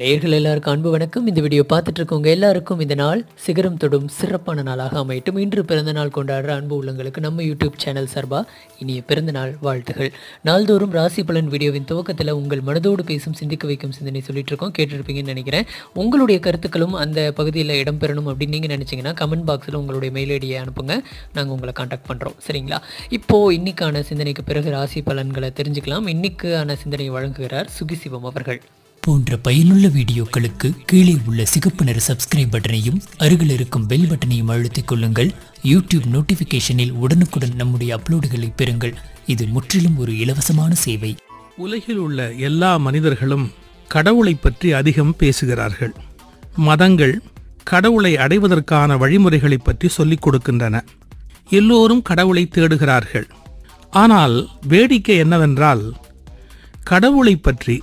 நேர்கள் எல்லாருக்கும் அன்பு வணக்கம். இந்த வீடியோ பார்த்துட்டு இருக்கவங்க எல்லாருக்கும் இந்த நாள் சிகரம் தொடும் சிறப்பான நாளாக அமையட்டும். இன்று பிறந்த நாள் கொண்டாடுற அன்பு உள்ளங்களுக்கு நம்ம யூடியூப் சேனல் சார்பாக இனிய பிறந்த நாள் வாழ்த்துகள். நாள்தோறும் ராசி பலன் வீடியோவின் துவக்கத்தில் உங்கள் மனதோடு பேசும் சிந்திக்க வைக்கும் சிந்தனை சொல்லிட்டு இருக்கோம் கேட்டிருப்பீங்கன்னு நினைக்கிறேன். உங்களுடைய கருத்துக்களும் அந்த பகுதியில் இடம்பெறணும் அப்படின்னு நீங்கள் நினச்சிங்கன்னா கமெண்ட் பாக்ஸில் உங்களுடைய மெயில் ஐடியை அனுப்புங்க. நாங்கள் உங்களை காண்டாக்ட் பண்ணுறோம் சரிங்களா? இப்போது இன்னைக்கான சிந்தனைக்கு பிறகு ராசி பலன்களை தெரிஞ்சுக்கலாம். இன்னைக்கான சிந்தனையை வழங்குகிறார் சுகிசிவம் அவர்கள். போன்ற பயனுள்ள வீடியோக்களுக்கு கீழே உள்ள சிகப்பு நிற சப்ஸ்கிரைப் பட்டனையும் அருகில் இருக்கும் பெல் பட்டனையும் அழுத்திக் கொள்ளுங்கள். யூடியூப் நோட்டிஃபிகேஷனில் உடனுக்குடன் நம்முடைய அப்லோடுகளை பெறுங்கள். இது முற்றிலும் ஒரு இலவசமான சேவை. உலகில் உள்ள எல்லா மனிதர்களும் கடவுளை பற்றி அதிகம் பேசுகிறார்கள். மதங்கள் கடவுளை அடைவதற்கான வழிமுறைகளை பற்றி சொல்லிக் கொடுக்கின்றன. எல்லோரும் கடவுளை தேடுகிறார்கள். ஆனால் வேடிக்கை என்னவென்றால் கடவுளை பற்றி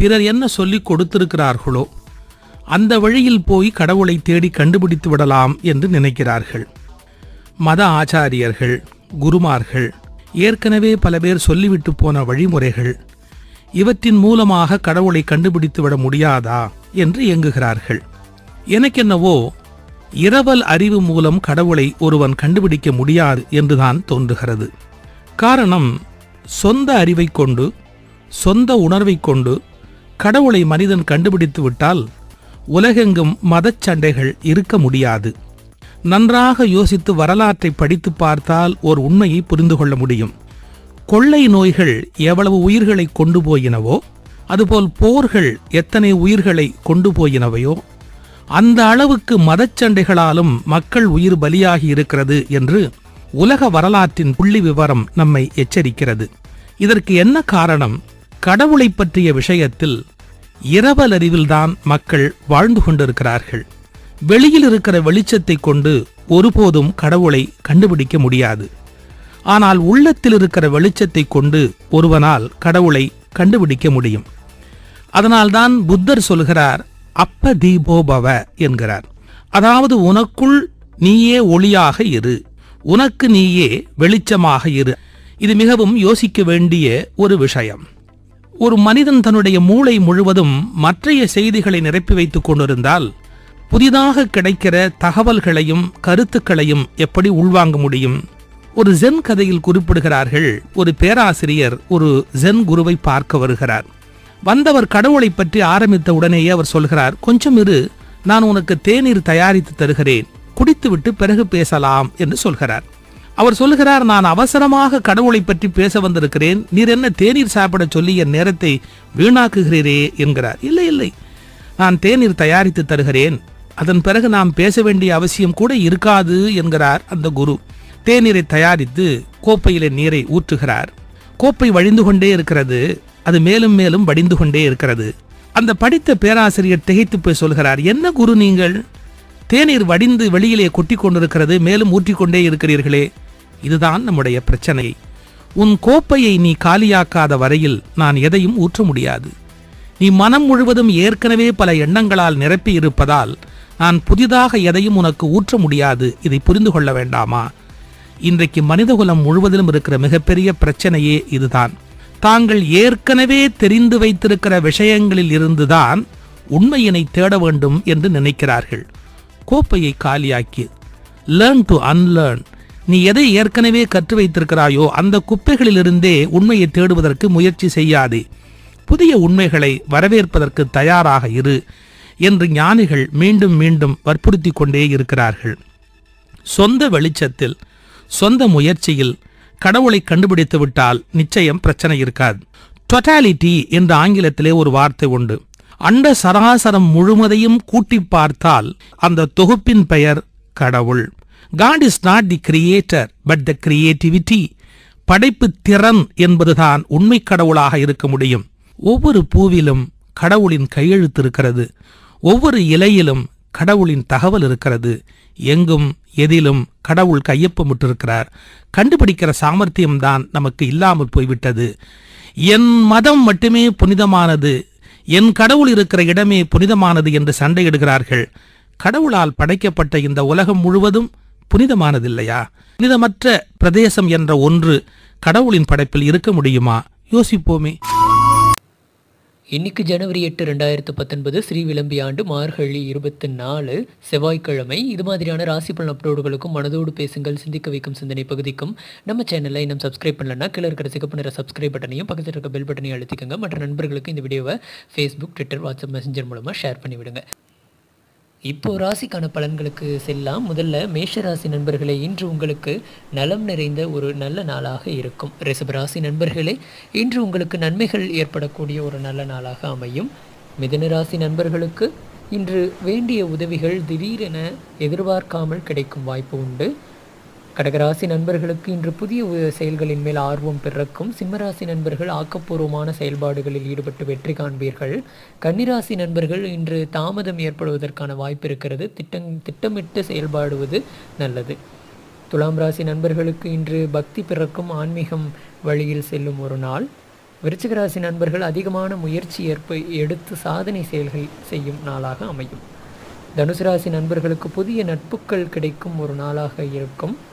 பிறர் என்ன சொல்லிக் கொடுத்திருக்கிறார்களோ அந்த வழியில் போய் கடவுளை தேடி கண்டுபிடித்து விடலாம் என்று நினைக்கிறார்கள். மத ஆச்சாரியர்கள் குருமார்கள் ஏற்கனவே பல பேர் சொல்லிவிட்டு போன வழிமுறைகள் இவற்றின் மூலமாக கடவுளை கண்டுபிடித்து விட முடியாதா என்று இயங்குகிறார்கள் எனக்கென்னவோ இரவல் அறிவு மூலம் கடவுளை ஒருவன் கண்டுபிடிக்க முடியாது என்றுதான் தோன்றுகிறது. காரணம் சொந்த அறிவை கொண்டு சொந்த உணர்வைக் கொண்டு கடவுளை மனிதன் கண்டுபிடித்து விட்டால் உலகெங்கும் மதச் சண்டைகள் இருக்க முடியாது. நன்றாக யோசித்து வரலாற்றை படித்து பார்த்தால் ஒரு உண்மையை புரிந்து கொள்ள முடியும். கொள்ளை நோய்கள் எவ்வளவு உயிர்களை கொண்டு போயினவோ அதுபோல் போர்கள் எத்தனை உயிர்களை கொண்டு போயினவையோ அந்த அளவுக்கு மதச்சண்டைகளாலும் மக்கள் உயிர் பலியாகி இருக்கிறது என்று உலக வரலாற்றின் புள்ளி விவரம் நம்மை எச்சரிக்கிறது. இதற்கு என்ன காரணம்? கடவுளை பற்றிய விஷயத்தில் இரவல் அறிவில்தான் மக்கள் வாழ்ந்து கொண்டிருக்கிறார்கள். வெளியில் இருக்கிற வெளிச்சத்தை கொண்டு ஒருபோதும் கடவுளை கண்டுபிடிக்க முடியாது. ஆனால் உள்ளத்தில் இருக்கிற வெளிச்சத்தை கொண்டு ஒருவனால் கடவுளை கண்டுபிடிக்க முடியும். அதனால்தான் புத்தர் சொல்கிறார் அப்ப தீபோபவ என்கிறார். அதாவது உனக்குள் நீயே ஒளியாக இரு. உனக்கு நீயே வெளிச்சமாக இரு. இது மிகவும் யோசிக்க வேண்டிய ஒரு விஷயம். ஒரு மனிதன் தன்னுடைய மூளை முழுவதும் மற்றைய செய்திகளை நிரப்பி வைத்துக் கொண்டிருந்தால் புதிதாக கிடைக்கிற தகவல்களையும் கருத்துக்களையும் எப்படி உள்வாங்க முடியும்? ஒரு ஜென் கதையில் குறிப்பிடுகிறார்கள் ஒரு பேராசிரியர் ஒரு ஜென் குருவை பார்க்க வருகிறார். வந்தவர் கடவுளை பற்றி ஆரம்பித்த உடனேயே அவர் சொல்கிறார் கொஞ்சம் இரு நான் உனக்கு தேநீர் தயாரித்து தருகிறேன் குடித்துவிட்டு பிறகு பேசலாம் என்று சொல்கிறார். அவர் சொல்லுகிறார் நான் அவசரமாக கடவுளை பற்றி பேச வந்திருக்கிறேன். நீர் என்ன தேநீர் சாப்பிட சொல்லி என் நேரத்தை வீணாக்குகிறீரே என்கிறார். இல்லை இல்லை. நான் தேநீர் தயாரித்து தருகிறேன். அதன் பிறகு நாம் பேச வேண்டிய அவசியம் கூட இருக்காது என்கிறார் அந்த குரு. தேநீரை தயாரித்து கோப்பையிலே நீரை ஊற்றுகிறார். கோப்பை வழிந்து கொண்டே இருக்கிறது. அது மேலும் மேலும் வடிந்து கொண்டே இருக்கிறது. அந்த படித்த பேராசிரியர் திகைத்து போய் சொல்கிறார் என்ன குரு நீங்கள்? தேநீர் வடிந்து வெளியிலே கொட்டி கொண்டிருக்கிறது மேலும் ஊற்றிக்கொண்டே இருக்கிறீர்களே. இதுதான் நம்முடைய பிரச்சனை. உன் கோப்பையை நீ காலியாக்காத வரையில் நான் எதையும் ஊற்ற முடியாது. நீ மனம் முழுவதும் ஏற்கனவே பல எண்ணங்களால் நிரப்பி இருப்பதால் நான் புதிதாக எதையும் உனக்கு ஊற்ற முடியாது. இதை புரிந்து கொள்ள வேண்டாமா? இன்றைக்கு மனிதகுலம் முழுவதிலும் இருக்கிற மிகப்பெரிய பிரச்சனையே இதுதான். தாங்கள் ஏற்கனவே தெரிந்து வைத்திருக்கிற விஷயங்களில் இருந்துதான் உண்மையினை தேட வேண்டும் என்று நினைக்கிறார்கள். கோப்பையை காலியாக்கி லேர்ன் டு அன்லேர்ன் நீ எதை ஏற்கனவே கற்று வைத்திருக்கிறாயோ அந்த குப்பைகளிலிருந்தே உண்மையை தேடுவதற்கு முயற்சி செய்யாதே. புதிய உண்மைகளை வரவேற்பதற்கு தயாராக இரு என்று ஞானிகள் மீண்டும் மீண்டும் வற்புறுத்தி கொண்டே இருக்கிறார்கள். சொந்த வெளிச்சத்தில் சொந்த முயற்சியில் கடவுளை கண்டுபிடித்து விட்டால் நிச்சயம் பிரச்சனை இருக்காது. டொட்டாலிட்டி என்ற ஆங்கிலத்திலே ஒரு வார்த்தை உண்டு. அண்ட சராசரம் முழுவதையும் கூட்டி பார்த்தால் அந்த தொகுப்பின் பெயர் கடவுள். God is not the creator but the creativity படைப்பு திறன் என்பதுதான் உண்மை கடவுளாக இருக்க முடியும். ஒவ்வொரு பூவிலும் கடவுளின் கையெழுத்து இருக்கிறது ஒவ்வொரு இலையிலும் கடவுளின் தகவல் இருக்கிறது. எங்கும் எதிலும் கடவுள் கையொப்பமிட்டிருக்கிறார். கண்டுபிடிக்கிற சாமர்த்தியம்தான் நமக்கு இல்லாமல் போய்விட்டது. என் மதம் மட்டுமே புனிதமானது. என் கடவுள் இருக்கிற இடமே புனிதமானது என்று சண்டையிடுகிறார்கள். கடவுளால் படைக்கப்பட்ட இந்த உலகம் முழுவதும் புனிதமானதில்லையா? புனிதமற்ற பிரதேசம் என்ற ஒன்று கடவுளின் படைப்பில் இருக்க முடியுமா? யோசிப்போமே. இன்னைக்கு ஜனவரி எட்டு ரெண்டாயிரத்து பத்தொன்பது ஸ்ரீ விளம்பி ஆண்டு மார்கழி இருபத்தி நாலு செவ்வாய்க்கிழமை. இது மாதிரியான ராசி பலன் அப்டோடுகளுக்கும் மனதோடு பேசுங்கள் சிந்திக்க வைக்கும் சிந்தனை பகுதிக்கும். நம்ம சேனலை இன்னும் சப்ஸ்கிரைப் பண்ணலன்னா கீழே இருக்கிற சிகப்பு நிற சப்ஸ்கிரைப் பட்டனையும் பக்கத்தில் இருக்க பெல் பட்டனையும் அழுத்திக்கங்க. மற்ற நண்பர்களுக்கு இந்த வீடியோவை ஃபேஸ்புக் ட்விட்டர் வாட்ஸ்அப் மெசஞ்சர் மூலமாக ஷேர் பண்ணிவிடுங்க. இப்போ ராசிக்கான பலன்களுக்கு செல்லாம் முதல்ல மேஷ ராசி நண்பர்களே இன்று உங்களுக்கு நலம் நிறைந்த ஒரு நல்ல நாளாக இருக்கும். ரிஷப ராசி நண்பர்களே இன்று உங்களுக்கு நன்மைகள் ஏற்படக்கூடிய ஒரு நல்ல நாளாக அமையும். மிதன ராசி நண்பர்களுக்கு இன்று வேண்டிய உதவிகள் திடீரென எதிர்பார்க்காமல் கிடைக்கும் வாய்ப்பு உண்டு. கடகராசி நண்பர்களுக்கு இன்று புதிய உ- செயல்களின் மேல் ஆர்வம் பிறக்கும். சிம்மராசி நண்பர்கள் ஆக்கப்பூர்வமான செயல்பாடுகளில் ஈடுபட்டு வெற்றி காண்பீர்கள். கன்னிராசி நண்பர்கள் இன்று தாமதம் ஏற்படுவதற்கான வாய்ப்பு இருக்கிறது. திட்டம் திட்டமிட்டு செயல்பாடுவது நல்லது. துலாம் ராசி நண்பர்களுக்கு இன்று பக்தி பிறக்கும் ஆன்மீகம் வழியில் செல்லும் ஒரு நாள். விருச்சிகராசி நண்பர்கள் அதிகமான முயற்சி ஏற்ப எடுத்து சாதனை செயல்கள் செய்யும் நாளாக அமையும். தனுசு ராசி நண்பர்களுக்கு புதிய நட்புகள் கிடைக்கும் ஒரு நாளாக இருக்கும்.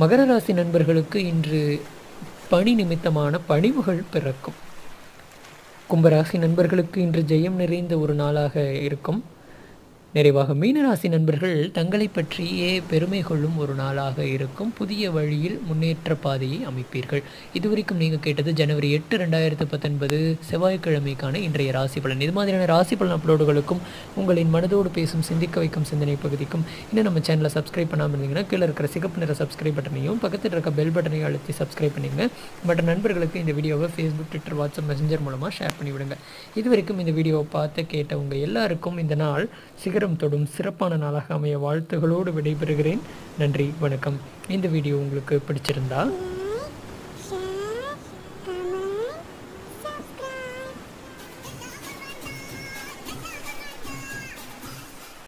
மகர ராசி நண்பர்களுக்கு இன்று பணி நிமித்தமான பணிவுகள் பிறக்கும். கும்பராசி நண்பர்களுக்கு இன்று ஜெயம் நிறைந்த ஒரு நாளாக இருக்கும். நிறைவாக மீனராசி நண்பர்கள் தங்களை பற்றியே பெருமை கொள்ளும் ஒரு நாளாக இருக்கும். புதிய வழியில் முன்னேற்ற பாதையை அமைப்பீர்கள். இதுவரைக்கும் நீங்கள் கேட்டது ஜனவரி எட்டு ரெண்டாயிரத்து பத்தொன்பது செவ்வாய்க்கிழமைக்கான இன்றைய ராசி பலன். இது மாதிரியான ராசி பலன் அப்லோடுகளுக்கும் உங்களின் மனதோடு பேசும் சிந்திக்க வைக்கும் சிந்தனை பகுதிக்கும் இன்னும் நம்ம சேனலை சப்ஸ்கிரைப் பண்ணாமல் இருந்தீங்கன்னா கீழே இருக்கிற சிகப்பு நிற சப்ஸ்கிரைப் பட்டனையும் பக்கத்தில் இருக்க பெல் பட்டனையும் அழுத்தி சப்ஸ்கிரைப் பண்ணிங்க. மற்ற நண்பர்களுக்கு இந்த வீடியோவை ஃபேஸ்புக் ட்விட்டர் வாட்ஸ்அப் மெசஞ்சர் மூலமாக ஷேர் பண்ணி விடுங்க இதுவரைக்கும் இந்த வீடியோவை பார்த்து கேட்ட உங்கள் எல்லாருக்கும் இந்த நாள் சிகரம் தொடும் சிறப்பான நாளாக அமைய வாழ்த்துகளோடு விடைபெறுகிறேன். நன்றி வணக்கம். இந்த வீடியோ உங்களுக்கு பிடிச்சிருந்தா